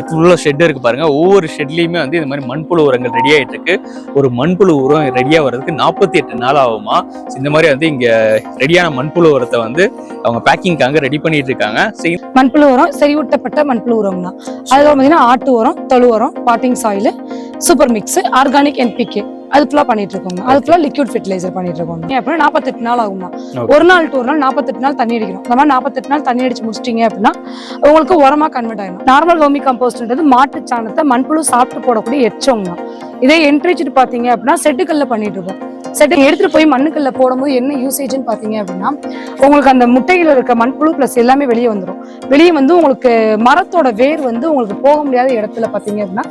எவ்வளோ ஷெட் இருக்கு பாருங்க. ஒவ்வொரு ஷெட்லயுமே வந்து இந்த மாதிரி மண்புழு உரங்கள் ரெடி ஆயிட்டு இருக்கு. ஒரு மண்புழு உரம் ரெடியா வர்றதுக்கு நாற்பத்தி எட்டு நாள் ஆகுமா? இந்த மாதிரி வந்து இங்க ரெடியான மண்புழு உரத்தை வந்து அவங்க பேக்கிங்காக ரெடி பண்ணிட்டு இருக்காங்க. மண்புழு உரம் செறிவூட்டப்பட்ட மண்புழு உரம் தான். அதுல பார்த்தீங்கன்னா ஆட்டு உரம் தொழு உரம் potting soil super mix organic NPK அது ஃபுல்லாக பண்ணிட்டு இருக்கோங்க அது ஃபுல்லாக லிக்விட் ஃபெர்டிலைசர் பண்ணிட்டு இருக்கோங்க ஏன் அப்படின்னா நாற்பத்தெட்டு நாள் ஆகுமா. ஒரு நாள் டு ஒரு நாள் நாற்பத்தெட்டு நாள் தண்ணி அடிக்கணும். அந்த மாதிரி நாற்பத்தெட்டு நாள் தண்ணி அடிச்சு முடிச்சிட்டீங்க அப்படின்னா உங்களுக்கு உரமா கன்வெர்ட் ஆயிடும். நார்மல் ஹோமி கம்போஸ்ட்ன்றது மாட்டு சாணத்தை மண்புழு சாப்பிட்டு போடக்கூடிய எச்சம் இதே என்ட்ரிச்சிட்டு பார்த்தீங்க அப்படின்னா செட்டுக்கல்ல பண்ணிட்டு இருக்கோம் செட்டு எடுத்துட்டு போய் மண்ணுக்கல்ல போடும்போது என்ன யூசேஜ்னு பார்த்தீங்க அப்படின்னா உங்களுக்கு அந்த முட்டையில இருக்க மண்புழு ப்ளஸ் எல்லாமே வெளியே வந்துடும் வெளியே வந்து உங்களுக்கு மரத்தோட வேர் வந்து உங்களுக்கு போக முடியாத இடத்துல பார்த்தீங்க அப்படின்னா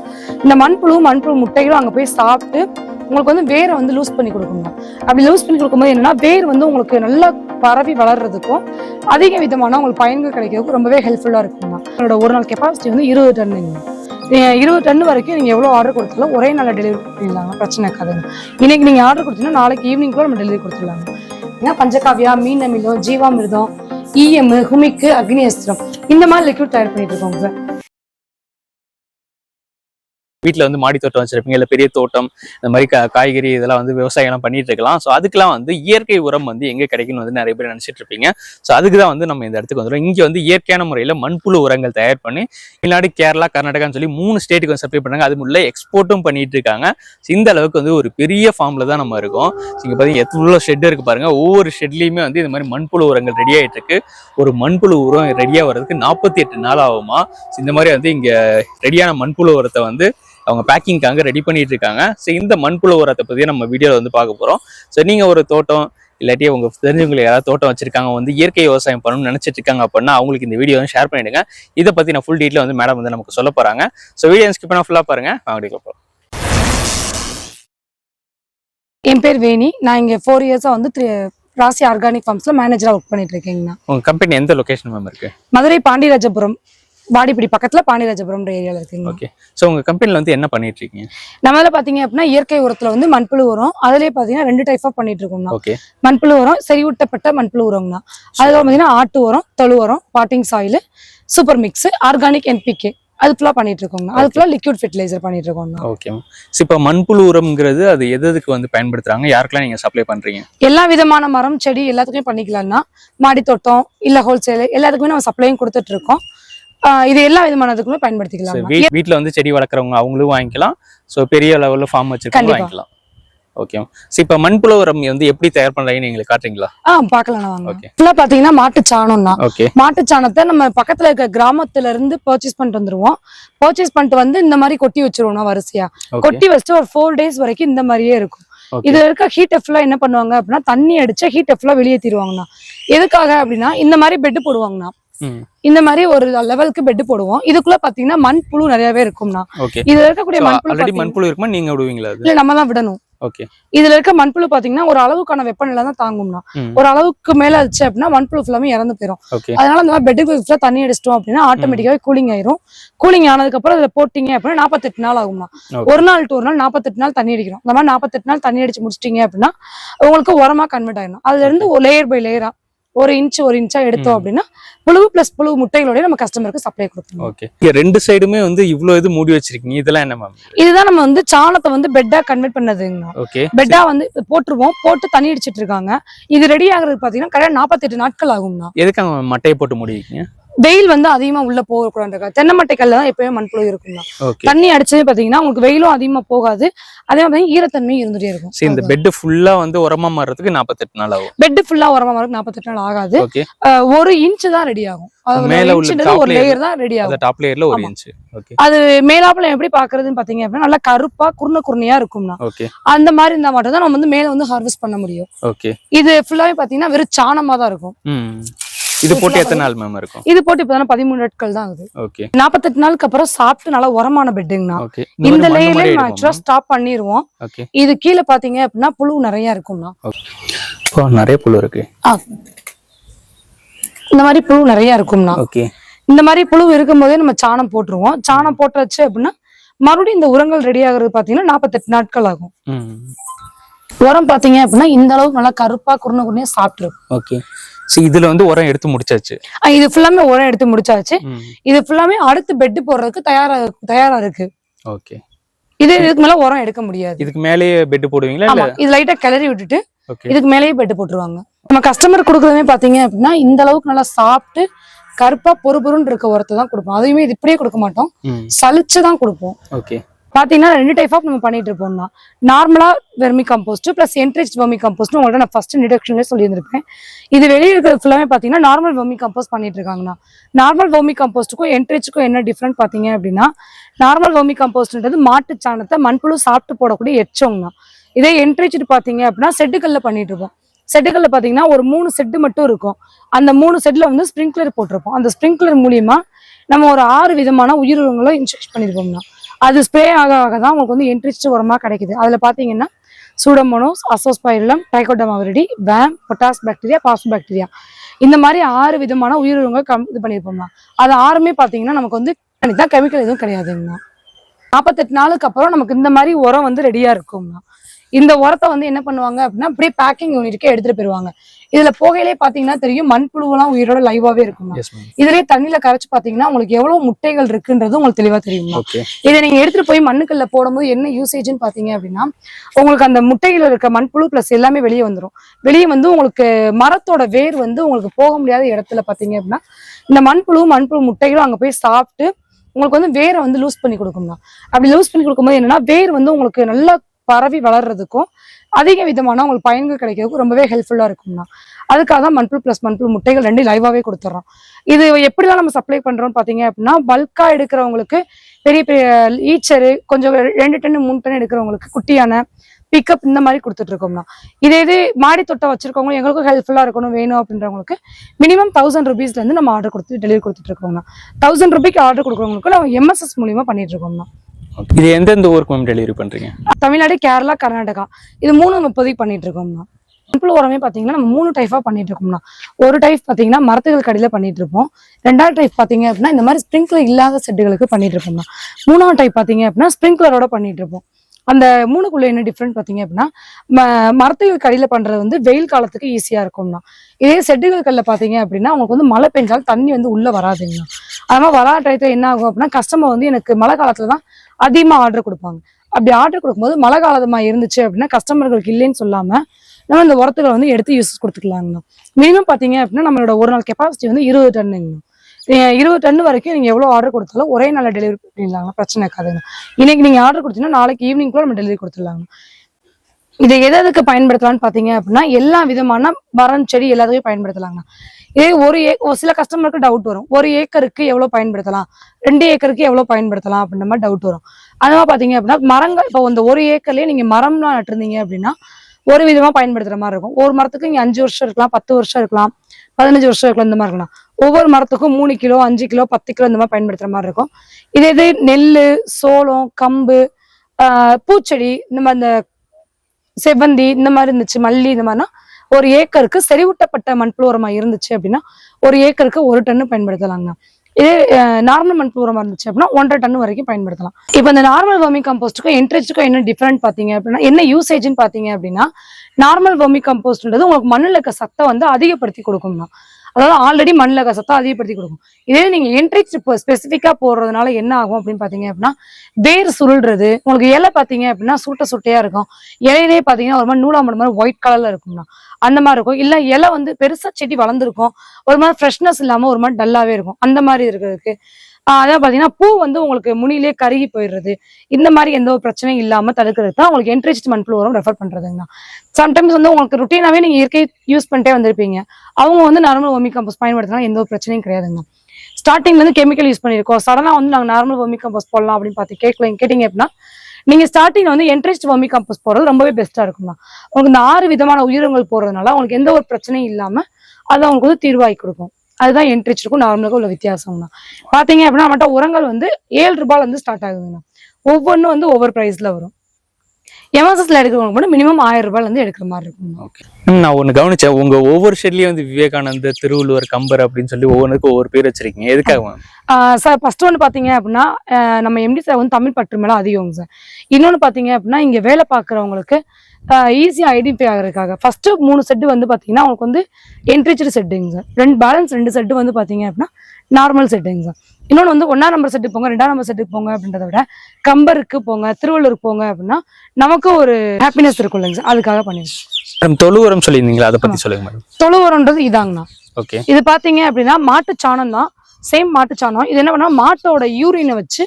இந்த மண்புழு மண்புழு முட்டைகளும் அங்கே போய் சாப்பிட்டு உங்களுக்கு வந்து வேரை வந்து லூஸ் பண்ணி கொடுக்குங்க அப்படி லூஸ் பண்ணி கொடுக்கும்போது என்னன்னா வேர் வந்து உங்களுக்கு நல்லா பரவி வளர்றதுக்கும் அதிக விதமான உங்களுக்கு பயன்கள் கிடைக்கிறதுக்கும் ரொம்பவே ஹெல்ப்ஃபுல்லாக இருக்குங்க என்னோட ஒரு நாள் கெப்பாசிட்டி வந்து இருபது டன்னுங்க இருபது டன் வரைக்கும் நீங்கள் எவ்வளோ ஆர்டர் கொடுத்தாலும் ஒரே நாளில் டெலிவரி பண்ணிடலாங்க பிரச்சனை இருக்காதுங்க. இன்னைக்கு நீங்கள் ஆர்டர் கொடுத்தீங்கன்னா நாளைக்கு ஈவினிங் கூட நம்ம டெலிவரி கொடுத்துடலாங்க. ஏன்னா பஞ்சகாவியா மீன் அமிலம் ஜீவாமிர்தம் இஎம் ஹுமிக்கு அக்னி அஸ்திரம் இந்த மாதிரி லிக்விட் தயார் பண்ணிட்டு இருக்கோங்க சார் வீட்டில் வந்து மாடி தோட்டம் வச்சிருப்பீங்க இல்லை பெரிய தோட்டம் இந்த மாதிரி கா- காய்கறி இதெல்லாம் வந்து விவசாயம்லாம் பண்ணிட்டு இருக்கலாம். ஸோ அதுக்கெல்லாம் வந்து இயற்கை உரம் வந்து எங்கே கிடைக்கும்னு வந்து நிறைய பேர் நினச்சிட்டு இருப்பீங்க. ஸோ அதுக்கு தான் வந்து நம்ம இந்த இடத்துக்கு வந்துடும் இங்கே வந்து இயற்கையான முறையில் மண்புழு உரங்கள் தயார் பண்ணி தமிழ்நாடு கேரளா கர்நாடகான்னு சொல்லி மூணு ஸ்டேட்டுக்கு வந்து சப்ளை பண்ணாங்க அது முள்ள எக்ஸ்போர்ட்டும் பண்ணிட்டு இருக்காங்க. இந்த அளவுக்கு வந்து ஒரு பெரிய ஃபார்மில் தான் நம்ம இருக்கோம். இங்கே பார்த்தீங்கன்னா எவ்வளோ ஷெட் இருக்கு பாருங்க. ஒவ்வொரு ஷெட்லையுமே வந்து இந்த மாதிரி மண்புழு உரங்கள் ரெடி ஆகிட்டு இருக்கு. ஒரு மண்புழு உரம் ரெடியாக வர்றதுக்கு நாற்பத்தி எட்டு நாள் ஆகுமா? இந்த மாதிரி வந்து இங்கே ரெடியான மண்புழு உரத்தை வந்து அவங்க பேக்கிங்காக ரெடி பண்ணிட்டு இருக்காங்க ஸோ இந்த மண்புழு உரத்தை பத்தி நம்ம வீடியோவில் வந்து பார்க்க போறோம். ஸோ நீங்க ஒரு தோட்டம் இல்லாட்டி உங்க தெரிஞ்சவங்க யாராவது தோட்டம் வச்சிருக்காங்க வந்து இயற்கை விவசாயம் பண்ணணும்னு நினைச்சிட்டு இருக்காங்க அப்படின்னா அவங்களுக்கு இந்த வீடியோ வந்து ஷேர் பண்ணிடுங்க. இதை பத்தி நான் ஃபுல் டீட்டெயில் வந்து மேடம் வந்து நமக்கு சொல்ல போறாங்க. ஸோ வீடியோ ஸ்கிப் பண்ண ஃபுல்லா பாருங்க. வாங்க வீடியோக்குள்ள போகலாம். என் பேர் வேணி. நான் இங்கே ஃபோர் இயர்ஸாக வந்து த்ரீ ராசி ஆர்கானிக் ஃபார்ம்ஸில் மேனேஜராக ஒர்க் பண்ணிட்டு இருக்கேங்கண்ணா உங்க கம்பெனி எந்த லொகேஷன் மேம் இருக்கு? மதுரை பாண்டியராஜபுரம் வாடிப்படி பக்கத்தில் பாண்டியராஜபுரம் ஏரியாவில் இருக்குங்க. ஓகே. ஸோ உங்க கம்பெனில வந்து என்ன பண்ணிட்டு இருக்கீங்க நம்மள பார்த்தீங்க அப்படின்னா இயற்கை உரத்தில் வந்து மண்புழு உரம் அதுலேயே பார்த்தீங்கன்னா ரெண்டு டைப் ஆஃப் பண்ணிட்டு இருக்கோம்னா ஓகே. மண்புழு உரம் செறிவூட்டப்பட்ட மண்புழு உரம்னா அதில் பார்த்தீங்கன்னா ஆட்டு உரம் தொழு உரம் potting soil super mix organic NPK அது ஃபுல்லாக பண்ணிட்டு இருக்கோங்க அது ஃபுல்லாக லிக்விட் ஃபெர்டிலைசர் பண்ணிட்டு இருக்கோம்னா ஓகே ஸோ இப்போ மண்புழு உரம்ங்கிறது அது எது எதுக்கு வந்து பயன்படுத்துறாங்க? யாருக்கெல்லாம் நீங்க சப்ளை பண்றீங்க? எல்லா விதமான மரம் செடி எல்லாத்துக்குமே பண்ணிக்கலாம்னா மாடி தோட்டம் இல்ல ஹோல்சேல் எல்லாத்துக்குமே நம்ம சப்ளையும் கொடுத்துட்டு இருக்கோம் இது எல்லா விதமானதுக்குமே பயன்படுத்திக்கலாம் வீட்டில் வந்து செடி வளர்க்குறவங்க அவங்களும் வாங்கிக்கலாம். ஸோ பெரிய லெவலில் ஃபார்ம் கண்டிப்பா. வாங்கிக்கலாம். ஓகே இப்போ மண்புழு உரம் வந்து எப்படி தயார் பண்றீங்கன்னு எங்களுக்கு காட்டுறீங்களா? ஆ பார்க்கலாம் வாங்க. ஃபுல்லா பாத்தீங்கன்னா மாட்டு சாணம் தான் ஓகே மாட்டு சாணத்தை நம்ம பக்கத்துல இருக்க கிராமத்துல இருந்து பர்ச்சேஸ் பண்ணிட்டு வந்துருவோம். பர்ச்சேஸ் பண்ணிட்டு வந்து இந்த மாதிரி கொட்டி வச்சிருவோம் வரிசையா. கொட்டி வச்சுட்டு ஒரு ஃபோர் டேஸ் வரைக்கும் இந்த மாதிரியே இருக்கும். இதுல இருக்க ஹீட் ஃபுல்லா என்ன பண்ணுவாங்க அப்படின்னா தண்ணி அடிச்சா ஹீட் ஃபுல்லா வெளியேற்றிடுவாங்கண்ணா எதுக்காக அப்படின்னா இந்த மாதிரி பெட் போடுவாங்கண்ணா. இந்த மாதிரி ஒரு லெவலுக்கு பெட் போடுவோம். இதுக்குள்ள பாத்தீங்கன்னா மண் புழு நிறையவே இருக்கும்ண்ணா. ஓகே. இதுல இருக்கக்கூடிய மண்புழு மண்புழு இருக்குமா? நீங்க விடுவீங்களா இல்ல நம்ம தான் விடணும். இதுல இருக்க மண்புழு பாத்தீங்கன்னா ஒரு அளவுக்கான வெப்பநிலை தான் தாங்கும்னா ஒரு அளவுக்கு மேல ஆச்சு அப்படின்னா மண்புழு ஃபுல்லாமே இறந்து போயிடும் ஓகே. அதனால இந்த மாதிரி பெட்டுக்கு தண்ணி அடிச்சிட்டோம் அப்படின்னா ஆட்டோமேட்டிக்காவே கூலிங் ஆயிரும். கூலிங் ஆனதுக்கு அப்புறம் அதுல போட்டீங்க அப்படின்னா நாற்பத்தெட்டு நாள் ஆகும்னா. ஒரு நாள் டு ஒரு நாள் நாற்பத்தெட்டு நாள் தண்ணி அடிக்கிறோம். அந்த மாதிரி நாற்பத்தெட்டு நாள் தண்ணி அடிச்சு முடிச்சிட்டீங்க அப்படின்னா உங்களுக்கு உரமா கன்வெர்ட் ஆயிடும் அதுல இருந்து ஒரு லேயர் பை லேயரா ஒரு இன்ச் ஒரு இன்ச்சா எடுத்தோம். அப்படின்னா புழு பிளஸ் புழு முட்டைகளோட நம்ம கஸ்டமருக்கு சப்ளை கொடுக்கணும். ஓகே ரெண்டு சைடுமே வந்து இவ்ளோ இது மூடி வச்சிருக்கீங்க. இதெல்லாம் என்ன மேம் இதுதான் நம்ம வந்து சாணத்தை வந்து பெட்டா கன்வெர்ட் பண்ணதுங்கண்ணா. ஓகே பெட்டா வந்து போட்டுருவோம். போட்டு தண்ணி அடிச்சிட்டு இருக்காங்க. இது ரெடி ஆகுறது பாத்தீங்கன்னா கரெக்டா நாற்பத்தெட்டு நாட்கள் ஆகும்னா எதுக்கு அங்க மட்டையை போட்டு முடிவிங்க வெயில் வந்து அதிகமா உள்ள போகக்கூடாது தென்னை மட்டைக்கல்ல தான் எப்பயுமே மண்புழு இருக்கும்னா ஓகே. தண்ணி அடிச்சது பாத்தீங்கன்னா உங்களுக்கு வெயிலும் அதிகமா போகாது. அதே மாதிரி ஈரத்தன்மையும் இருந்துட்டே இருக்கும். இந்த பெட் ஃபுல்லா வந்து உரமா மாறுறதுக்கு நாற்பத்தெட்டு நாள் ஆகும். பெட் ஃபுல்லா உரமா வரும் நாற்பத்தெட்டு நாள் ஆகாது. ஒரு இன்ச் தான் ரெடி ஆகும். மேல ஒரு. லேயர் தான் ரெடி ஆகும். டாப் லேயர்ல ஒரு ஆமா. Inch okay. அது மேலாப்புல எப்படி பாக்குறதுன்னு பாத்தீங்க அப்படின்னா நல்லா கருப்பா குறுன குறுனையா இருக்கும்னா அந்த மாதிரி இருந்தா மட்டும் தான் நம்ம வந்து மேல வந்து ஹார்வெஸ்ட் பண்ண முடியும். இது ஃபுல்லாவே பாத்தீங்கன்னா வெறும் சாணமா தான் இருக்கும் இது போட்டு எத்தனை நாள் மேம் இருக்கும்? இது போட்டு இப்பதானே பதிமூணு நாட்கள் தான் ஆகுது. ஓகே நாற்பத்தெட்டு நாளுக்கு அப்புறம் சாப்பிட்டு நல்லா உரமான பெட்டுங்கண்ணா இந்த லேயர்ல ஆக்சுவலா ஸ்டாப் பண்ணிடுவோம் ஓகே இது கீழே பாத்தீங்க அப்படின்னா புழு நிறைய இருக்கும்னா நிறைய புழு இருக்கு. இந்த மாதிரி புழு நிறைய இருக்கும்னா ஓகே இந்த மாதிரி புழு இருக்கும்போதே நம்ம சாணம் போட்டுருவோம். சாணம் போட்டாச்சு அப்படின்னா மறுபடியும் இந்த உரங்கள் ரெடி ஆகுறது பாத்தீங்கன்னா நாற்பத்தெட்டு நாட்கள் ஆகும். உரம் பாத்தீங்க அப்படின்னா இந்த அளவுக்கு நல்லா கருப்பா குறுன குறுனையா சாப்பிட்டுருக்கும். ஓகே ஸோ இதுல வந்து உரம் எடுத்து முடிச்சாச்சு. இது ஃபுல்லாமே உரம் எடுத்து முடிச்சாச்சு. இது ஃபுல்லாமே அடுத்து பெட் போடுறதுக்கு தயாரா தயாரா இருக்கு. ஓகே இது இதுக்கு மேல உரம் எடுக்க முடியாது. இதுக்கு மேலேயே பெட் போடுவீங்களா இல்ல? இது லைட்டா கிளறி விட்டுட்டு இதுக்கு மேலேயே பெட் போட்டுருவாங்க. நம்ம கஸ்டமர் கொடுக்குறதுமே பாத்தீங்க அப்படின்னா இந்த அளவுக்கு நல்லா சாப்பிட்டு கருப்பா பொறு பொறுன்னு இருக்க உரத்தை தான் கொடுப்போம். அதையுமே இது இப்படியே கொடுக்க மாட்டோம். சலிச்சு தான் கொடுப்போம். ஓகே பாத்தீங்கன்னா ரெண்டு டைப் ஆஃப் நம்ம பண்ணிட்டு இருப்போம் தான் நார்மலா vermi compost plus enrich vermi compost உங்கள்ட்ட நான் ஃபர்ஸ்ட் இன்ட்ரடக்ஷன்லேயே சொல்லியிருந்திருப்பேன். இது வெளியே இருக்கிற ஃபுல்லாமே பாத்தீங்கன்னா நார்மல் வெர்மி கம்போஸ்ட் பண்ணிட்டு இருக்காங்கண்ணா. நார்மல் வெர்மி கம்போஸ்ட்டுக்கும் என்ட்ரிச்சுக்கும் என்ன டிஃப்ரெண்ட் பாத்தீங்க அப்படின்னா நார்மல் வெர்மி கம்போஸ்ட்ன்றது மாட்டு சாணத்தை மண்புழு சாப்பிட்டு போடக்கூடிய எச்சோங்கண்ணா. இதே என்ட்ரிச்சுட்டு பாத்தீங்க அப்படின்னா செட்டுக்கல்ல பண்ணிட்டு இருப்போம். செட்டுக்கல்ல பாத்தீங்கன்னா ஒரு மூணு செட்டு மட்டும் இருக்கும். அந்த மூணு செட்ல வந்து ஸ்ப்ரிங்க்லர் போட்டிருப்போம். அந்த ஸ்ப்ரிங்க்லர் மூலியமா நம்ம ஒரு ஆறு விதமான உயிரினங்களை இன்ஜெக்ட் பண்ணிருப்போம்னா அது ஸ்ப்ரே ஆக ஆக தான் உங்களுக்கு வந்து என்ட்ரிச்சு உரமா கிடைக்குது. அதுல பாத்தீங்கன்னா pseudomonas azospirillum trichoderma viride VAM potash bacteria phosphobacteria இந்த மாதிரி ஆறு விதமான உயிரிழங்கள் கம் இது பண்ணியிருப்போம்னா அது ஆறுமே பாத்தீங்கன்னா நமக்கு வந்து தான் கெமிக்கல் எதுவும் கிடையாதுங்கண்ணா நாற்பத்தெட்டு நாளுக்கு அப்புறம் நமக்கு இந்த மாதிரி உரம் வந்து ரெடியா இருக்கும்னா இந்த உரத்தை வந்து என்ன பண்ணுவாங்க அப்படின்னா அப்படியே பேக்கிங் யூனிட்க்கு எடுத்துட்டு போயிருவாங்க. இதுல போகையிலே பாத்தீங்கன்னா தெரியும் மண்புழுவெல்லாம் உயிரோட லைவாவே இருக்கும் இதுலயே தண்ணியில கரைச்சு பாத்தீங்கன்னா உங்களுக்கு எவ்வளவு முட்டைகள் இருக்குன்றது உங்களுக்கு தெளிவா தெரியுமா இதை நீங்க எடுத்துட்டு போய் மண்ணுக்கல்ல போடும்போது என்ன யூசேஜ்னு பாத்தீங்க அப்படின்னா உங்களுக்கு அந்த முட்டையில இருக்க மண்புழு பிளஸ் எல்லாமே வெளியே வந்துரும். வெளியே வந்து உங்களுக்கு மரத்தோட வேர் வந்து உங்களுக்கு போக முடியாத இடத்துல பாத்தீங்க அப்படின்னா இந்த மண்புழு மண்புழு முட்டைகளும் அங்க போய் சாப்பிட்டு உங்களுக்கு வந்து வேரை வந்து லூஸ் பண்ணி கொடுக்கும்னா அப்படி லூஸ் பண்ணி கொடுக்கும்போது என்னன்னா வேர் வந்து உங்களுக்கு நல்லா பரவி வளர்றதுக்கும் அதிக விதமான உங்களுக்கு பயன்கள் கிடைக்கிறதுக்கு ரொம்பவே ஹெல்ப்ஃபுல்லாக இருக்கும்னா. அதுக்காக தான் மண்புழு ப்ளஸ் மண்புழு முட்டைகள் ரெண்டு லைவாகவே கொடுத்துட்றோம் இது எப்படிலாம் நம்ம சப்ளை பண்றோம்னு பார்த்தீங்க அப்படின்னா பல்காக எடுக்கிறவங்களுக்கு பெரிய பெரிய ஈச்சரு கொஞ்சம் ரெண்டு டன்னு மூணு டன் எடுக்கிறவங்களுக்கு குட்டியான பிக்கப் இந்த மாதிரி கொடுத்துட்டு இருக்கோம்னா. இதே இது மாடி தோட்டம் வச்சிருக்கவங்க எங்களுக்கும் ஹெல்ப்ஃபுல்லாக இருக்கணும் வேணும் அப்படின்றவங்களுக்கு மினிமம் தௌசண்ட் ருபீஸ்லேருந்து நம்ம ஆர்டர் கொடுத்து டெலிவரி கொடுத்துட்டு இருக்கோம்னா. தௌசண்ட் ருபீக்கு ஆர்டர் கொடுக்குறவங்களுக்கு நம்ம எம்எஸ்எஸ் மூலியமா பண்ணிட்டு இருக்கோம்னா. இது எந்தெந்த ஊருக்கு மேம் டெலிவரி பண்றீங்க? தமிழ்நாடு கேரளா கர்நாடகா. இது மூணு நம்ம இப்போதைக்கு பண்ணிட்டு இருக்கோம்னா சிம்பிள் உரமே பார்த்தீங்கன்னா நம்ம மூணு டைப்பா பண்ணிட்டு இருக்கோம்னா ஒரு டைப் பார்த்தீங்கன்னா மரத்துகள் கடையில் பண்ணிட்டு இருப்போம் ரெண்டாவது டைப் பார்த்தீங்க அப்படின்னா இந்த மாதிரி ஸ்ப்ரிங்க்லர் இல்லாத செட்டுகளுக்கு பண்ணிட்டு இருப்போம்னா மூணாவது டைப் பார்த்தீங்க அப்படின்னா ஸ்ப்ரிங்க்லரோட பண்ணிட்டு இருப்போம் அந்த மூணுக்குள்ள என்ன டிஃப்ரெண்ட் பார்த்தீங்க அப்படின்னா ம- மரத்துகள் கடையில் பண்ணுறது வந்து வெயில் காலத்துக்கு ஈஸியாக இருக்கும்னா இதே செட்டுகள் கல்ல பார்த்தீங்க அப்படின்னா அவங்களுக்கு வந்து மழை பெஞ்சாலும் தண்ணி வந்து உள்ளே வராதுங்கண்ணா அதனால் வராத டயத்துல என்ன ஆகும் அப்படின்னா கஸ்டமர் வந்து எனக்கு மழை காலத்துல தான் அதிகமா ஆர்டர் கொடுப்பாங்க. அப்படி ஆர்டர் கொடுக்கும்போது மழை காலமா இருந்துச்சு அப்படின்னா கஸ்டமர்களுக்கு இல்லைன்னு சொல்லாம நம்ம இந்த உரத்துகளை வந்து எடுத்து யூஸ் கொடுத்துக்கலாங்கண்ணா. மினிமம் பாத்தீங்க அப்படின்னா நம்மளோட ஒரு நாள் கெப்பாசிட்டி வந்து இருபது டன்னுங்கண்ணா இருபது டன் வரைக்கும் நீங்கள் எவ்வளோ ஆர்டர் கொடுத்தாலும் ஒரே நாளில் டெலிவரி பண்ணிடலாங்க பிரச்சனை இருக்காதுங்க. இன்னைக்கு நீங்கள் ஆர்டர் கொடுத்தீங்கன்னா நாளைக்கு ஈவினிங் கூட நம்ம டெலிவரி கொடுத்துடலாங்க இதை எது எதுக்கு பயன்படுத்தலாம்னு பார்த்தீங்க அப்படின்னா எல்லா விதமான மரம் செடி எல்லாத்துக்கும் பயன்படுத்தலாங்கண்ணா. இதே ஒரு ஏ ஒரு சில கஸ்டமருக்கு டவுட் வரும். ஒரு ஏக்கருக்கு எவ்வளவு பயன்படுத்தலாம்? ரெண்டு ஏக்கருக்கு எவ்வளவு பயன்படுத்தலாம்? அப்படின்ற மாதிரி டவுட் வரும். அதனால பாத்தீங்க அப்படின்னா மரங்கள் இப்போ இந்த ஒரு ஏக்கர்லயே நீங்க மரம்லாம் நட்டுருந்தீங்க அப்படின்னா ஒரு விதமா பயன்படுத்துற மாதிரி இருக்கும். ஒரு மரத்துக்கு இங்க அஞ்சு வருஷம் இருக்கலாம் பத்து வருஷம் இருக்கலாம் பதினஞ்சு வருஷம் இருக்கலாம் இந்த மாதிரி இருக்கலாம். ஒவ்வொரு மரத்துக்கும் மூணு கிலோ அஞ்சு கிலோ பத்து கிலோ இந்த மாதிரி பயன்படுத்துற மாதிரி இருக்கும். இதே இது நெல் சோளம் கம்பு ஆஹ் பூச்செடி இந்த மாதிரி இந்த செவ்வந்தி இந்த மாதிரி இருந்துச்சு மல்லி இந்த மாதிரினா ஒரு ஏக்கருக்கு செறிவூட்டப்பட்ட மண்புழு உரமா இருந்துச்சு அப்படின்னா ஒரு ஏக்கருக்கு ஒரு டன்னு பயன்படுத்தலாங்க. இதே நார்மல் மண்புழு உரமா இருந்துச்சு அப்படின்னா ஒன்றரை டன் வரைக்கும் பயன்படுத்தலாம். இப்போ இந்த நார்மல் வர்மி கம்போஸ்ட்டுக்கும் என்ட்ரிச்சுக்கும் என்ன டிஃப்ரெண்ட் பாத்தீங்க அப்படின்னா என்ன யூசேஜ்னு பாத்தீங்க அப்படின்னா நார்மல் வர்மி கம்போஸ்ட்ன்றது உங்களுக்கு மண்ணில் இருக்க சத்தை வந்து அதிகப்படுத்தி கொடுக்கும்னா அதாவது ஆல்ரெடி மண்ணில் கசத்தை அதிகப்படுத்தி கொடுக்கும். இதே நீங்க என்ட்ரிக்ஸ் இப்போ ஸ்பெசிஃபிக்கா போடுறதுனால என்ன ஆகும் அப்படின்னு பாத்தீங்க அப்படின்னா வேர் சுருள்றது உங்களுக்கு இலை பாத்தீங்க அப்படின்னா சுட்ட சுட்டையா இருக்கும். இலையிலே பாத்தீங்கன்னா ஒரு மாதிரி நூலாம்பட மாதிரி ஒயிட் கலர்ல இருக்கும்னா அந்த மாதிரி இருக்கும். இல்ல இலை வந்து பெருசா செடி வளர்ந்துருக்கும். ஒரு மாதிரி ஃப்ரெஷ்னஸ் இல்லாம ஒரு மாதிரி டல்லாவே இருக்கும். அந்த மாதிரி இருக்கிறதுக்கு ஆஹ் அதான் பாத்தீங்கன்னா பூ வந்து உங்களுக்கு முனிலே கருகி போயிடுறது. இந்த மாதிரி எந்த ஒரு பிரச்சனையும் இல்லாம தடுக்கிறது தான் உங்களுக்கு என்ட்ரிச் மண்புழு உரம் ரெஃபர் பண்றதுங்கண்ணா. சம்டைம்ஸ் வந்து உங்களுக்கு ருட்டீனாவே நீங்க இயற்கை யூஸ் பண்ணிட்டே வந்திருப்பீங்க. அவங்க வந்து நார்மல் ஓமி கம்போஸ் பயன்படுத்தினா எந்த ஒரு பிரச்சனையும் கிடையாதுங்க ஸ்டார்டிங்ல இருந்து கெமிக்கல் யூஸ் பண்ணிருக்கோம். சடனா வந்து நாங்க நார்மல் ஓமி கம்போஸ் போடலாம் அப்படின்னு பார்த்து கேட்கல கேட்டீங்க அப்படின்னா நீங்க ஸ்டார்டிங் வந்து என்ட்ரெஸ்ட் ஒமி கம்போஸ்ட் போடுறது ரொம்பவே பெஸ்டா இருக்கும்னா உங்களுக்கு இந்த ஆறு விதமான உயிரினங்கள் போடுறதுனால உங்களுக்கு எந்த ஒரு பிரச்சனையும் இல்லாம அது அவங்களுக்கு வந்து தீர்வாகி கொடுக்கும். அதுதான் என்ட்ரிச்சுக்கும் நார்மலுக்கும் உள்ள வித்தியாசம்னா பாத்தீங்க அப்படின்னா நம்மகிட்ட உரங்கள் வந்து ஏழு ரூபாயில இருந்து ஸ்டார்ட் ஆகுதுங்கண்ணா ஒவ்வொன்றும் வந்து ஒவ்வொரு பிரைஸ்ல வரும். எம்எஸ்எஸ்ல எடுக்கிறவங்க கூட மினிமம் ஆயிரம் ரூபாயில இருந்து எடுக்கிற மாதிரி இருக்கும் ஓகே நான் ஒண்ணு கவனிச்சேன். உங்க ஒவ்வொரு ஷெட்லயும் வந்து விவேகானந்தர் திருவள்ளுவர் கம்பர் அப்படின்னு சொல்லி ஒவ்வொன்றுக்கும் ஒவ்வொரு பேர் வச்சிருக்கீங்க. எதுக்காக சார் ஃபர்ஸ்ட் ஒன்று பார்த்தீங்க அப்படின்னா நம்ம எம்டி சார் வந்து தமிழ் பற்று மேலே அதிகம் சார் இன்னொன்று பார்த்தீங்க அப்படின்னா இங்கே வேலை பார்க்குறவங்களுக்கு ஈஸியாக ஐடென்டிஃபை ஆகிறதுக்காக. ஃபர்ஸ்ட் மூணு செட்டு வந்து பார்த்தீங்கன்னா உங்களுக்கு வந்து என்ட்ரிச்சர் செட்டுங்க சார் ரெண்டு பேலன்ஸ் ரெண்டு செட்டு வந்து பார்த்தீங்க அப்படின்னா நார்மல் செட்டுங்க சார் இன்னொன்று வந்து ஒன்றாம் நம்பர் செட்டுக்கு போங்க ரெண்டாம் நம்பர் செட்டுக்கு போங்க அப்படின்றத விட கம்பருக்கு போங்க திருவள்ளூருக்கு போங்க அப்படின்னா நமக்கு ஒரு ஹாப்பினஸ் இருக்கும் இல்லைங்க சார் அதுக்காக மேடம் தொழுவரம் சொல்லியிருந்தீங்களா? அதை பத்தி சொல்லுங்க மேடம் தொழுவரன்றது இதாங்கண்ணா. ஓகே இது பாத்தீங்க அப்படின்னா மாட்டு சாணம் தான் சேம் மாட்டு சாணம். இது என்ன பண்ணா மாட்டோட யூரினை வச்சு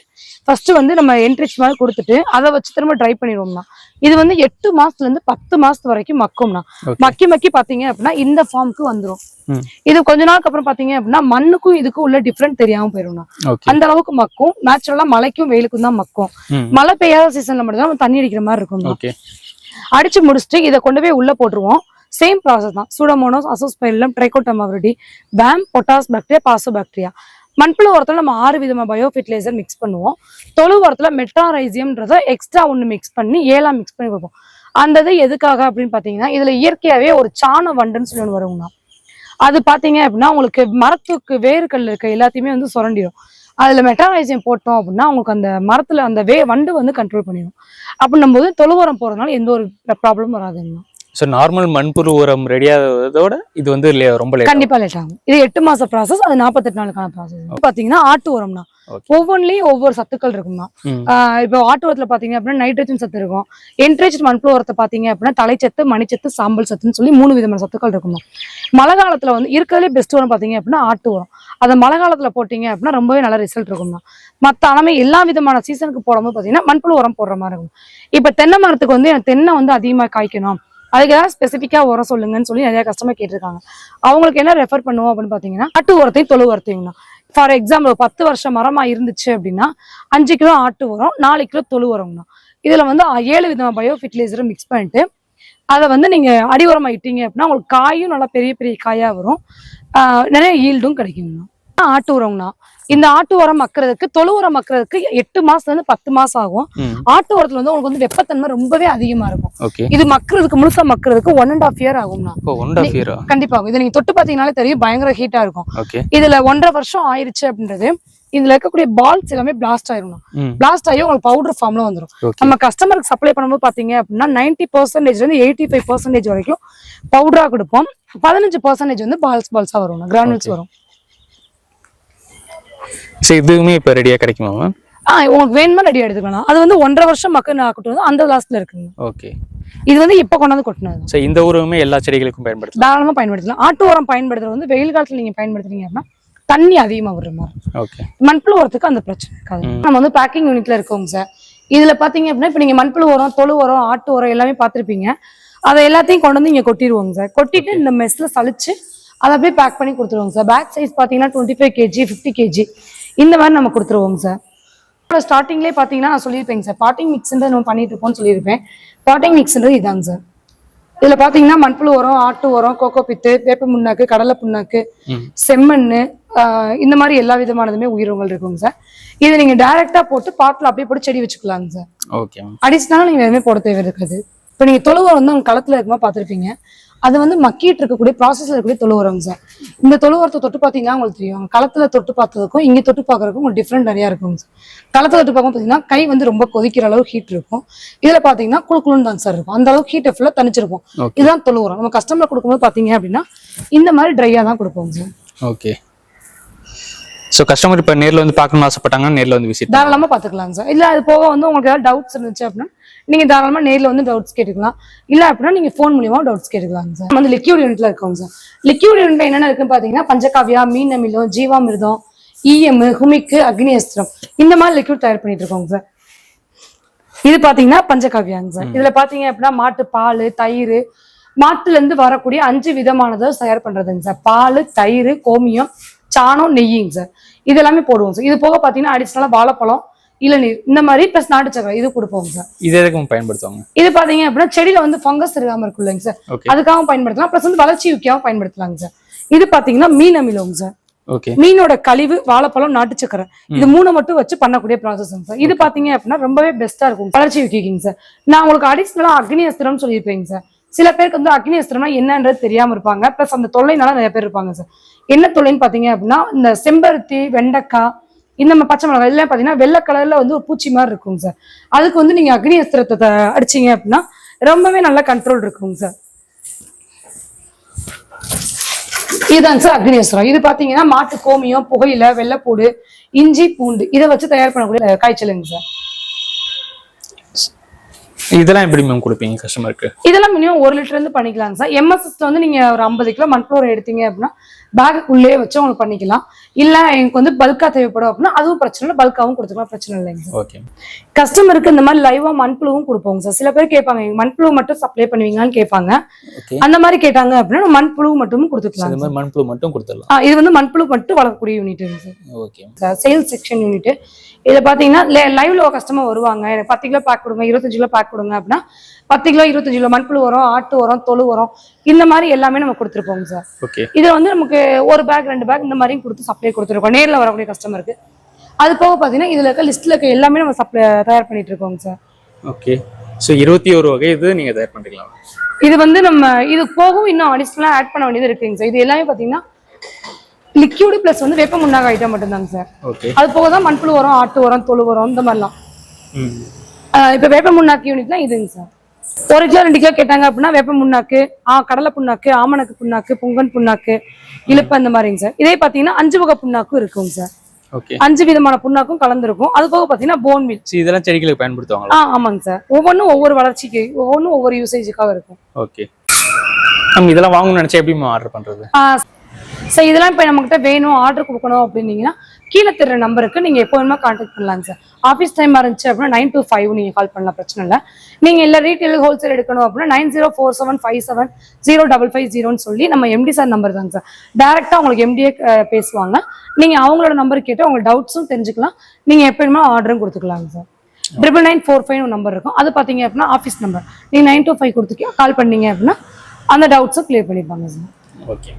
ஃபர்ஸ்ட் வந்து நம்ம என்ட்ரிச் மாதிரி கொடுத்துட்டு அதை வச்சு திரும்ப ட்ரை பண்ணிடுவோம்னா. இது வந்து எட்டு மாசத்துல இருந்து பத்து மாசத்து வரைக்கும் மக்கும்னா. மக்கி மக்கி பாத்தீங்க அப்படின்னா இந்த ஃபார்முக்கு வந்துரும். ம். இது கொஞ்ச நாளுக்கு அப்புறம் பாத்தீங்க அப்படின்னா மண்ணுக்கும் இதுக்கும் உள்ள டிஃப்ரெண்ட் தெரியாம போயிரும்னா அந்த அளவுக்கு மக்கும். நேச்சுரலா மழைக்கும் வெயிலுக்கும் தான் மக்கும். மழை பெய்யாத சீசன்ல மட்டும் தான் நம்ம தண்ணி அடிக்கிற மாதிரி இருக்கும் அடிச்சு முடிச்சுட்டு இதை கொண்டு போய் உள்ள போட்டுருவோம். சேம் ப்ராசஸ் தான். Pseudomonas azospirillum trichoderma viride VAM potash bacteria phosphobacteria மண்புழு உரத்தில் நம்ம ஆறு விதமாக பயோ ஃபெர்டிலைசர் மிக்ஸ் பண்ணுவோம் தொழு உரத்தில் மெட்டாரைசியம்ன்றத எக்ஸ்ட்ரா ஒன்று மிக்ஸ் பண்ணி ஏழாம் மிக்ஸ் பண்ணி கொடுப்போம். அந்த இது எதுக்காக அப்படின்னு பார்த்தீங்கன்னா இதில் இயற்கையாகவே ஒரு சாண வண்டுன்னு சொல்லி ஒன்று வருங்கண்ணா. அது பார்த்தீங்க அப்படின்னா உங்களுக்கு மரத்துக்கு வேர்கள் இருக்க எல்லாத்தையுமே வந்து சுரண்டிடும் அதில் மெட்டாரைசியம் போட்டோம் அப்படின்னா உங்களுக்கு அந்த மரத்தில் அந்த வே வண்டு வந்து கண்ட்ரோல் பண்ணிடும் அப்படின்னும் போது தொழு உரம் போகிறதுனால எந்த ஒரு ப்ராப்ளமும் வராதுங்கண்ணா. ஸோ நார்மல் மண்புழு உரம் ரெடியாகிறதோட இது வந்து ரொம்ப லேட் கண்டிப்பா லேட் ஆகும். இது எட்டு மாச ப்ராசஸ் அது நாற்பத்தெட்டு நாளுக்கான ப்ராசஸ் பாத்தீங்கன்னா ஆட்டு உரம்னா. ஒவ்வொன்றிலையும் ஒவ்வொரு சத்துக்கள் இருக்கும்னா இப்போ ஆட்டு உரத்துல பாத்தீங்க அப்படின்னா நைட்ரஜன் சத்து இருக்கும். என்ட்ரேஜ் மண்புழு உரத்தை பாத்தீங்க அப்படின்னா தலைச்சத்து மணிச்சத்து சாம்பல் சத்துன்னு சொல்லி மூணு விதமான சத்துக்கள் இருக்குமா மழை காலத்துல வந்து இருக்கிறதுலே பெஸ்ட் உரம் பாத்தீங்க அப்படின்னா ஆட்டு உரம். அதை மழை காலத்துல போட்டீங்க அப்படின்னா ரொம்பவே நல்ல ரிசல்ட் இருக்கும்னா மத்த அனமே எல்லா விதமான சீசனுக்கு போடும்போது பாத்தீங்கன்னா மண்புழு உரம் போடுற மாதிரி இருக்கும். இப்ப தென்னை மரத்துக்கு வந்து எனக்கு தென்னை வந்து அதிகமா காய்க்கணும். அதுக்கு ஏதாவது ஸ்பெசிஃபிக்காக உரம் சொல்லுங்கன்னு சொல்லி நிறைய கஸ்டமர் கேட்டிருக்காங்க. அவங்களுக்கு என்ன ரெஃபர் பண்ணுவோம் அப்படின்னு பார்த்தீங்கன்னா ஆட்டு உரத்தையும் தொழு உரத்தையும் ஃபார் எக்ஸாம்பிள் பத்து வருஷம் மரமா இருந்துச்சு அப்படின்னா அஞ்சு கிலோ ஆட்டு உரம் நாலு கிலோ தொழு உரம்னா இதுல வந்து ஏழு விதமான பயோ ஃபெர்டிலைசரை மிக்ஸ் பண்ணிட்டு அதை வந்து நீங்க அடி உரமா இட்டீங்க அப்படின்னா உங்களுக்கு காயும் நல்லா பெரிய பெரிய காயா வரும். ஆஹ் நிறைய ஈல்டும் கிடைக்குங்கண்ணா. ஆட்டு உரம்னா இந்த ஆட்டு உரம் மக்கிறதுக்கு தொழு உரம் மக்கிறதுக்கு எட்டு மாசத்துல இருந்து பத்து மாசம் ஆகும். ஆட்டு உரத்துல வந்து உங்களுக்கு வந்து வெப்பத்தன்மை ரொம்பவே அதிகமா இருக்கும். இது மக்கிறதுக்கு முழுசா மக்கிறதுக்கு ஒன் அண்ட் ஆஃப் இயர் ஆகும்னா கண்டிப்பா. இதை நீங்க தொட்டு பாத்தீங்கன்னாலே தெரியும் பயங்கர ஹீட்டா இருக்கும். இதுல ஒன்றரை வருஷம் ஆயிருச்சு அப்படின்றது இதுல இருக்கக்கூடிய பால்ஸ் எல்லாமே பிளாஸ்ட் ஆயிரும் பிளாஸ்ட் ஆகி உங்களுக்கு பவுடர் ஃபார்ம்ல வந்துரும். ஓகே. நம்ம கஸ்டமருக்கு சப்ளை பண்ணும்போது பாத்தீங்க அப்படின்னா நைன்டி பர்சன்டேஜ்ல இருந்து எயிட்டி ஃபைவ் பர்சன்டேஜ் வரைக்கும் பவுடரா கொடுப்போம். பதினஞ்சு பர்சன்டேஜ் வந்து பால்ஸ் பால்ஸா வரும் கிரானுல்ஸ். வரும். சரி இதுவுமே இப்போ ரெடியாக கிடைக்குமா மேம் ஆ உங்களுக்கு வேணுமா ரெடி எடுத்துக்கலாம். அது வந்து ஒன்றரை வருஷம் மக்கள் ஆக்கட்டும் வந்து அந்த லாஸ்ட்ல இருக்குங்க. ஓகே இது வந்து இப்ப கொண்டாந்து கொட்டினது. ஸோ இந்த உரமே எல்லா செடிகளுக்கும் பயன்படுத்தலாம்? தாராளமா பயன்படுத்தலாம். ஆட்டு உரம் பயன்படுத்துறது வந்து வெயில் காலத்துல நீங்க பயன்படுத்துறீங்க அப்படின்னா தண்ணி அதிகமா விடுற மாதிரி. ஓகே மண்புழு உரத்துக்கு அந்த பிரச்சனை இருக்காது. நம்ம வந்து பேக்கிங் யூனிட்ல இருக்கோங்க சார் இதுல பாத்தீங்க அப்படின்னா இப்ப நீங்க மண்புழு உரம் தொழு உரம் ஆட்டு உரம் எல்லாமே பார்த்திருப்பீங்க அதை எல்லாத்தையும் கொண்டு வந்து இங்க கொட்டிடுவோங்க சார் கொட்டிட்டு இந்த மெஸ்ல சலிச்சு அதை அப்படியே பேக் பண்ணி கொடுத்துருவோங்க சார் பேக் சைஸ் பாத்தீங்கன்னா twenty five KG fifty KG இந்த மாதிரி நம்ம கொடுத்துருவோங்க சார் ஸ்டார்டிங்லேயே பார்த்தீங்கன்னா நான் சொல்லியிருப்பேங்க சார் பாட்டிங் மிக்ஸ்ன்றது நம்ம பண்ணிட்டு இருக்கோம்னு சொல்லியிருப்பேன். பாட்டிங் மிக்ஸ்ன்றது இதாங்க சார் இதுல பாத்தீங்கன்னா மண்புழு உரம் ஆட்டு உரம் கோகோ பித்து வேப்ப முன்னாக்கு கடலை புண்ணாக்கு செம்மண் இந்த மாதிரி எல்லா விதமானதுமே உயிரினங்கள் இருக்குங்க சார் இதை நீங்க டைரக்டா போட்டு பாட்டில் அப்படியே போட்டு செடி வச்சுக்கலாங்க சார் ஓகே அடிஷனலாக நீங்க எதுவுமே போட தேவை இருக்காது இப்போ நீங்க தொழு உரம் வந்து உங்க களத்துல இருக்குமா பார்த்திருப்பீங்க. அது வந்து மக்கிட்டு இருக்கக்கூடிய ப்ராசஸ்ல இருக்கக்கூடிய தொழு உரம் சார் இந்த தொழு உரத்தை தொட்டு பார்த்தீங்கன்னா உங்களுக்கு தெரியும். களத்துல தொட்டு பார்த்ததுக்கும் இங்க தொட்டு பார்க்கறதுக்கும் உங்களுக்கு டிஃப்ரெண்ட் நிறையா இருக்குங்க சார் களத்துல தொட்டு பார்க்கும் பார்த்தீங்கன்னா கை வந்து ரொம்ப கொதிக்கிற அளவு ஹீட் இருக்கும். இதுல பாத்தீங்கன்னா குளு குளுன்னு தான் சார் இருக்கும். அந்த அளவுக்கு ஹீட்டை ஃபுல்லாக தணிச்சிருக்கும். ஓகே இதுதான் தொழு உரம் நம்ம கஸ்டமர் கொடுக்கும்போது பாத்தீங்க அப்படின்னா இந்த மாதிரி ட்ரையா தான் கொடுப்போங்க சார் ஓகே ஸோ கஸ்டமர் இப்போ நேரில் வந்து பார்க்கணும்னு ஆசைப்பட்டாங்கன்னா நேரில் வந்து விசிட் தாராளமா பாத்துக்கலாங்க சார் இல்ல அது போக வந்து உங்களுக்கு ஏதாவது டவுட்ஸ் இருந்துச்சு அப்படின்னா நீங்க தாராளமா நேர்ல வந்து டவுட்ஸ் கேட்டுக்கலாம். இல்ல அப்படின்னா நீங்க ஃபோன் மூலியமா டவுட்ஸ் கேட்டுக்கலாங்க சார் நம்ம வந்து லிக்யூட் யூனிட்ல இருக்கோங்க சார் லிக்யூட் யூனிட்ல என்னென்ன இருக்குன்னு பாத்தீங்கன்னா பஞ்சகாவியா மீன் அமிலம் ஜீவாமிர்தம் இஎம் ஹுமிக்கு அக்னி அஸ்திரம் இந்த மாதிரி லிக்யூட் தயார் பண்ணிட்டு இருக்கோங்க சார் இது பாத்தீங்கன்னா பஞ்சகாவியாங்க சார் இதுல பாத்தீங்க அப்படின்னா மாட்டு பால் தயிர் மாட்டுல இருந்து வரக்கூடிய அஞ்சு விதமானதை தயார் பண்றதுங்க சார் பால் தயிர் கோமியம் சாணம் நெய்யுங்க சார் இது எல்லாமே போடுவோம் சார் இது போக பாத்தீங்கன்னா அடிஷனலா வாழைப்பழம் இளநீர் இந்த மாதிரி ப்ளஸ் நாட்டு சக்கரை இது கொடுப்போங்க சார் இது எதுக்கும் பயன்படுத்துவாங்க? இது பாத்தீங்க அப்படின்னா செடியில வந்து ஃபங்கஸ் இருக்காம இருக்கும் சார் ஓகே அதுக்காகவும் பயன்படுத்தலாம். ப்ளஸ் வந்து வளர்ச்சி யூக்கியாவும் பயன்படுத்தலாங்க சார் இது பாத்தீங்கன்னா மீன் அமிலங்க சார் ஓகே மீனோட கழிவு வாழைப்பழம் நாட்டு சக்கரை இது மூணு மட்டும் வச்சு பண்ணக்கூடிய ப்ராசஸ் சார் இது பாத்தீங்க அப்படின்னா ரொம்பவே பெஸ்டா இருக்கும். வளர்ச்சி விக்கிங்க சார் நான் உங்களுக்கு அடிஷ்னலா அக்னி அஸ்திரம் சொல்லியிருப்பேங்க சார் சில பேருக்கு வந்து அக்னி அஸ்திரம்னா என்னன்றது தெரியாம இருப்பாங்க. ப்ளஸ் அந்த தொல்லைனால நிறைய பேர் இருப்பாங்க சார் என்ன தொழில்னு பார்த்தீங்க அப்படின்னா இந்த செம்பருத்தி வெண்டைக்காய் இந்த மாதிரி பச்சை மிளகாய் எல்லாம் பார்த்தீங்கன்னா வெள்ளை கலரில் வந்து ஒரு பூச்சி மாதிரி இருக்குங்க சார். அதுக்கு வந்து நீங்கள் அக்னி அஸ்திரத்தை அடிச்சிங்க அடிச்சீங்க அப்படின்னா ரொம்பவே நல்ல கண்ட்ரோல் இருக்குங்க சார். இதுதாங்க சார் அக்னி அஸ்திரம். இது பார்த்தீங்கன்னா மாட்டு கோமியம் புகையில வெள்ளைப்பூடு இஞ்சி பூண்டு இதை வச்சு தயார் பண்ணக்கூடிய காய்ச்சலுங்க சார். இதெல்லாம் எப்படி மேம் கொடுப்பீங்க கஸ்டமருக்கு இதெல்லாம் மினிமம் ஒரு லிட்டர் இருந்து பண்ணிக்கலாங்க சார். எம்எஸ்எஸ்ல வந்து நீங்க ஒரு ஐம்பது கிலோ மண்புளோரை எடுத்தீங்க அப்படின்னா பேக்குள்ளேயே வச்சு உங்களுக்கு பண்ணிக்கலாம். இல்ல எனக்கு வந்து பல்கா தேவைப்படும் அப்படின்னா அதுவும் பிரச்சனை இல்லை. பல்காவும் கொடுத்துக்கலாம். பிரச்சனை இல்லைங்க ஓகே கஸ்டமருக்கு இந்த மாதிரி லைவா மண்புழுவும் கொடுப்போங்க சார். சில பேர் கேட்பாங்க "எங்க மண்புழு மட்டும் சப்ளை பண்ணுவீங்களான்னு கேட்பாங்க. அந்த மாதிரி கேட்டாங்க அப்படின்னா மண்புழு மட்டும் கொடுத்துக்கலாம் இந்த மாதிரி மண்புழு மட்டும் கொடுத்துடலாம். இது வந்து மண்புழு மட்டும் வளர்க்கக்கூடிய யூனிட்டுங்க சார். ஓகே சேல்ஸ் செக்ஷன் யூனிட் இதை பார்த்தீங்கன்னா லைவ்ல கஸ்டமர் வருவாங்க. எனக்கு பத்து கிலோ பேக் கொடுங்க இருபத்தஞ்சு கிலோ பேக் கொடுங்க அப்படின்னா பத்து கிலோ இருபத்தஞ்சு கிலோ மண்புழு வரும் ஆட்டு வரும் தொழு வரும் இந்த மாதிரி எல்லாமே நம்ம கொடுத்துருப்போங்க சார். ஓகே. இதை வந்து நமக்கு ஒரு பேக் ரெண்டு பேக் இந்த மாதிரியும் கொடுத்து சப்ளை கொடுத்துருக்கோம். நேரில் வரக்கூடிய கஸ்டமருக்கு அது போக பார்த்தீங்கன்னா இதில் இருக்க லிஸ்ட்டில் இருக்க எல்லாமே நம்ம சப்ளை தயார் பண்ணிட்டு இருக்கோங்க சார். ஓகே. ஸோ இருபத்தி ஒரு வகை இது நீங்க தயார் பண்ணிக்கலாம். இது வந்து நம்ம இது போகவும் இன்னும் அடிஷ்னலாக ஆட் பண்ண வேண்டியது இருக்குங்க சார். இது எல்லாமே பார்த்தீங்கன்னா லிக்யூடு ப்ளஸ் வந்து வேப்ப முன்னாக ஐட்டம் மட்டும்தாங்க சார். அது போக தான் மண்புழு வரும் ஆட்டு வரும் தொழு வரும் இந்த மாதிரிலாம். இப்ப வேப்ப முன்னாக்கு யூனிட்னா இதுங்க சார் ஒரு கிலோ ரெண்டு கிலோ கேட்டாங்க அப்படின்னா வேப்ப முன்னாக்கு ஆ கடலை புண்ணாக்கு ஆமணக்கு புண்ணாக்கு புங்கன் புண்ணாக்கு இழுப்பு அந்த மாதிரிங்க சார் இதே பாத்தீங்கன்னா அஞ்சு வகை புண்ணாக்கும் இருக்குங்க சார் ஓகே அஞ்சு விதமான புண்ணாக்கும் கலந்துருக்கும். அது போக பாத்தீங்கன்னா போன் மீல் இதெல்லாம் செடிகளுக்கு பயன்படுத்துவாங்களா? ஆ ஆமாங்க சார் ஒவ்வொன்றும் ஒவ்வொரு வளர்ச்சிக்கு ஒவ்வொன்றும் ஒவ்வொரு யூசேஜுக்காக இருக்கும். ஓகே இதெல்லாம் வாங்கணும்னு நினைச்சா எப்படி ஆர்டர் பண்றது? சார் இதெல்லாம் இப்போ நம்மகிட்ட வேணும் ஆர்டர் கொடுக்கணும் அப்படின்னீங்கன்னா கீழே தெரிற நம்பருக்கு நீங்கள் எப்போ வேணுமா கான்டாக்ட் பண்ணலாங்க சார். ஆஃபீஸ் டைமாக இருந்துச்சு அப்படின்னா நைன் டூ ஃபைவ் நீங்கள் கால் பண்ணலாம் பிரச்சனை இல்லை. நீங்கள் இல்லை ரீட்டைல் ஹோல்சேல் எடுக்கணும் அப்படின்னா nine zero four seven five seven zero double five ஜீரோன்னு சொல்லி நம்ம எம்டி சார் நம்பர் தாங்க சார். டேரெக்டாக உங்களுக்கு எம்டிஏ பேசுவாங்க. நீங்கள் அவங்களோட நம்பர் கேட்டு உங்கள் டவுட்ஸும் தெரிஞ்சுக்கலாம். நீங்கள் எப்போ வேணுமோ ஆர்டரும் கொடுத்துக்கலாங்க sir. Triple nine four five number இருக்கும். அது பார்த்தீங்க அப்படின்னா ஆஃபீஸ் நம்பர் நீங்கள் நைன் டூ ஃபைவ் கொடுத்துக்கோ கால் பண்ணீங்க அப்படின்னா அந்த டவுட்ஸும் கிளியர் பண்ணிப்பாங்க சார். ஓகே